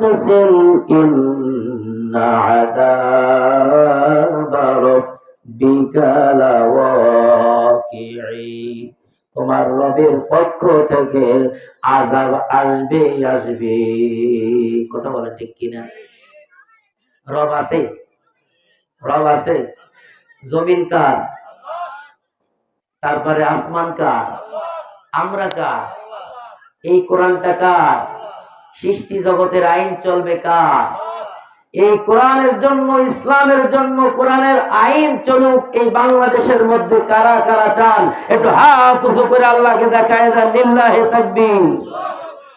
বলতেছেন ইন্না আযাবা রাব্বিকা লাওয়াকিঈ তোমার রবের পক্ষ থেকে আযাব আসবে আসবে। কথা বলে ঠিক কিনা? রব আছে? রব আছে? জমিন কার? তারপরে আসমান কার? আমরা কার? এই কোরআনটা কার? সৃষ্টি জগতের আইন চলবে কার? এই কোরআনের জন্য, ইসলামের জন্য কোরআনের আইন চলুক, এই বাংলাদেশের মধ্যে কারা কারা চান? একটু হাত উঁচু করে আল্লাহকে দেখায় দেন নিল্লাহে তাকবীর।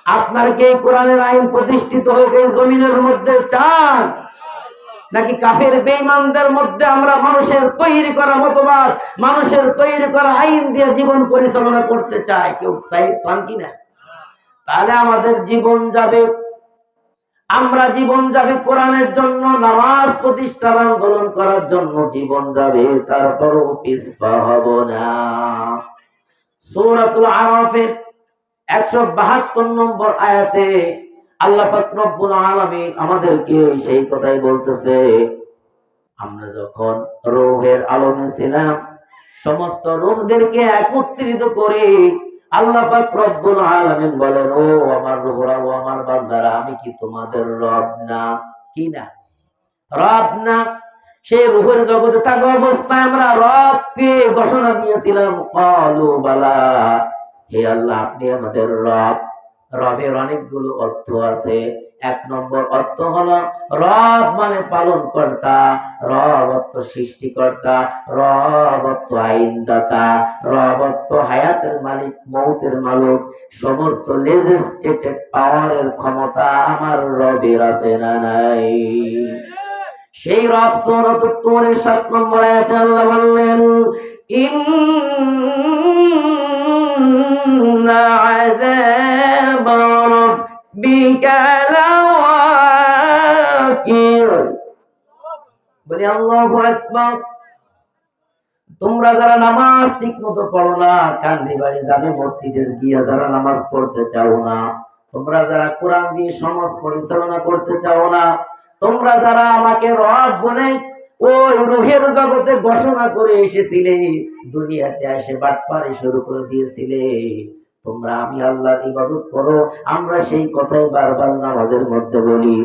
আপনার কি কোরআনের আইন প্রতিষ্ঠিত হোক এই জমিনের মধ্যে চান? নাকি কাফের বেইমানদের মধ্যে আমরা মানুষের তৈরি করা মতবাদ, মানুষের তৈরি করা আইন দিয়ে জীবন পরিচালনা করতে চাই? কেউ চাই চান কিনা? তাহলে আমাদের জীবন যাবে। আমরা জীবন যাবে কোরআনের জন্য, নামাজ প্রতিষ্ঠার আন্দোলন করার জন্য জীবন যাবে, তারপরও পিছপা হব না। সূরাতুল আরাফের একশো বাহাত্তর নম্বর আয়াতে আল্লাহ রব্বুল আলামিন আমাদেরকে সেই কথাই বলতেছে, আমরা যখন রোহের আলমে ছিলাম সমস্ত রোহদেরকে একত্রিত করে আল্লাহ পাক রব্বুল আলামিন বলেন, ও আমার রবরা ও আমার বান্দারা, আমি কি তোমাদের রব না? কি না? রব না? সে রুহের জগতে থাকা অবস্থায় আমরা রবকে ঘোষণা দিয়েছিলাম, কলু বালা, হে আল্লাহ, আপনি আমাদের রব। রবের অনেকগুলো অর্থ আছে। এক নম্বর অর্থ হলো রব মানে পালন কর্তা রব অর্থ সৃষ্টিকর্তা, রব অর্থ আইনদাতা, রব অর্থ হায়াতের মালিক, মৌতের মালিক। সমস্ত লেজিসলেটেড পাওয়ারের ক্ষমতা আমার রবের আছে না নাই? সেই রব সূরাত তুরের 7 নম্বর আয়াতে আল্লাহ বললেন, ইন্না আযাব তোমরা যারা নামাজ ঠিক মতো পড়ো না, কান্দি বাড়ি যাবে, মসজিদে গিয়ে যারা নামাজ পড়তে চাও না। তোমরা যারা কোরআন দিয়ে সমাজ পরিচালনা করতে চাও না, তোমরা যারা আমাকে রব বলে ওই রুহের জগতে ঘোষণা করে এসেছিলে, দুনিয়াতে এসে বাটপারি শুরু করে দিয়েছিলে। তোমরা আমি আল্লাহর ইবাদত করো, আমরা সেই কথাই বারবার নামাজের মধ্যে বলি।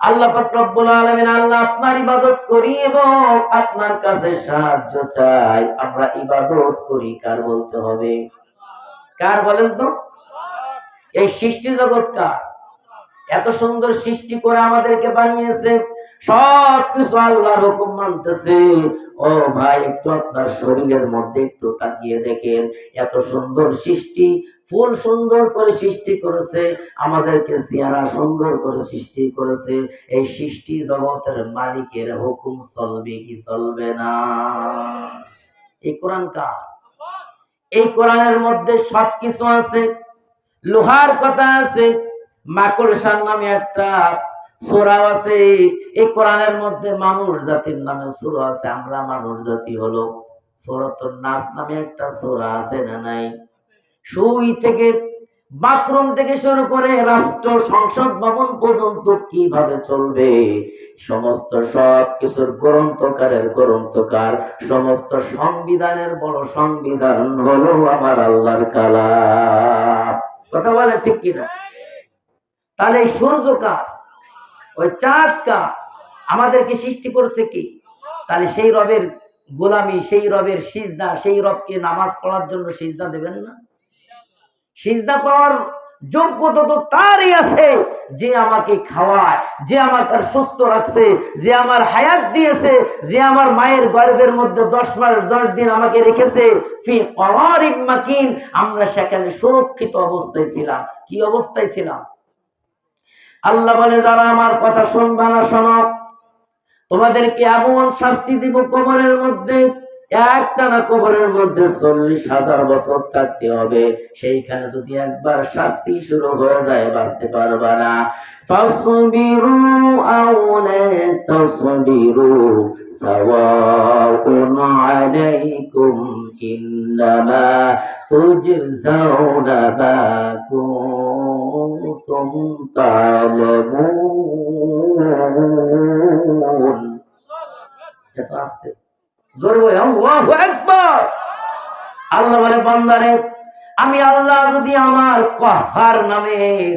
আল্লাহ পাক রব্বুল আলামিন আল্লাহ আপনার ইবাদত করি এবং আপনার কাছে সাহায্য চাই। আমরা ইবাদত করি, কার বলতে হবে? কার বলেন তো? এই সৃষ্টি জগৎ কার? এত সুন্দর সৃষ্টি করে আমাদেরকে বানিয়েছে সব কিছু আল্লাহর হুকুম মানতেছে। ও ভাই, একটু আপনার শরীরের মধ্যে একটু তাকিয়ে দেখেন, এত সুন্দর সৃষ্টি, ফুল সুন্দর করে সৃষ্টি করেছে, আমাদেরকে চেহারা সুন্দর করে সৃষ্টি করেছে। এই সৃষ্টি জগতের মালিকের হুকুম চলবে কি চলবে না? এই কোরআন কার? এই কোরআনের মধ্যে সবকিছু আছে, লোহার কথা আছে মাকড়সার নামে একটা সোরাও আছে। এই কোরআনের মধ্যে মানুষ জাতির নামে সুরা আছে, আমরা মানুষ জাতি হলো। নাস নামে একটা সোরা আছে না নাই? থেকে বাথরুম থেকে শুরু করে রাষ্ট্র সংসদ ভবন পর্যন্ত কীভাবে চলবে? সমস্ত সব কিছুর গ্রন্থকারের গ্রন্থকার, সমস্ত সংবিধানের বড় সংবিধান হলো আমার আল্লাহর কালা কথা বলে ঠিক কিনা? তাহলে এই সূর্য কার ওই চাঁদ কার আমাদেরকে সৃষ্টি করছে কি? তাহলে সেই রবের গোলামি, সেই রবের সিজদা, সেই রবকে নামাজ পড়ার জন্য সিজদা দেবেন না? সিজদা পাওয়ার যোগ্যতা তো তারই আছে, যে আমাকে খাওয়ায়, যে আমাকে সুস্থ রাখছে, যে আমার হায়াত দিয়েছে, যে আমার মায়ের গর্ভের মধ্যে দশ মাস, দশ দিন আমাকে রেখেছে। আমরা সেখানে সুরক্ষিত অবস্থায় ছিলাম। কি অবস্থায় ছিলাম? আল্লাহ বলে যারা আমার কথা শুনবা না শোনো। তোমাদেরকে এমন শাস্তি দিব কবরের মধ্যে একটানা কবরের মধ্যে চল্লিশ হাজার বছর থাকতে হবে। সেইখানে যদি একবার শাস্তি শুরু হয়ে যায়, বাঁচতে পারবা না। এত আসতে। জোর বলে, আল্লাহু আকবার। আল্লাহ বলে, বান্দারে, আমি আল্লাহ যদি আমার কহার নামের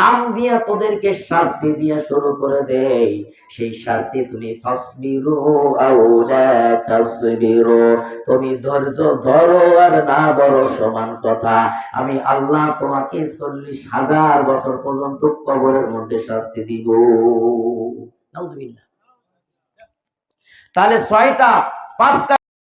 নাম দিয়া তোদেরকে শাস্তি দিয়া শুরু করে দেই, সেই শাস্তি তুমি তুমি ধৈর্য ধরো আর না ধরো সমান কথা। আমি আল্লাহ তোমাকে চল্লিশ হাজার বছর পর্যন্ত কবরের মধ্যে শাস্তি দিব। তাহলে ছয়টা পাঁচটা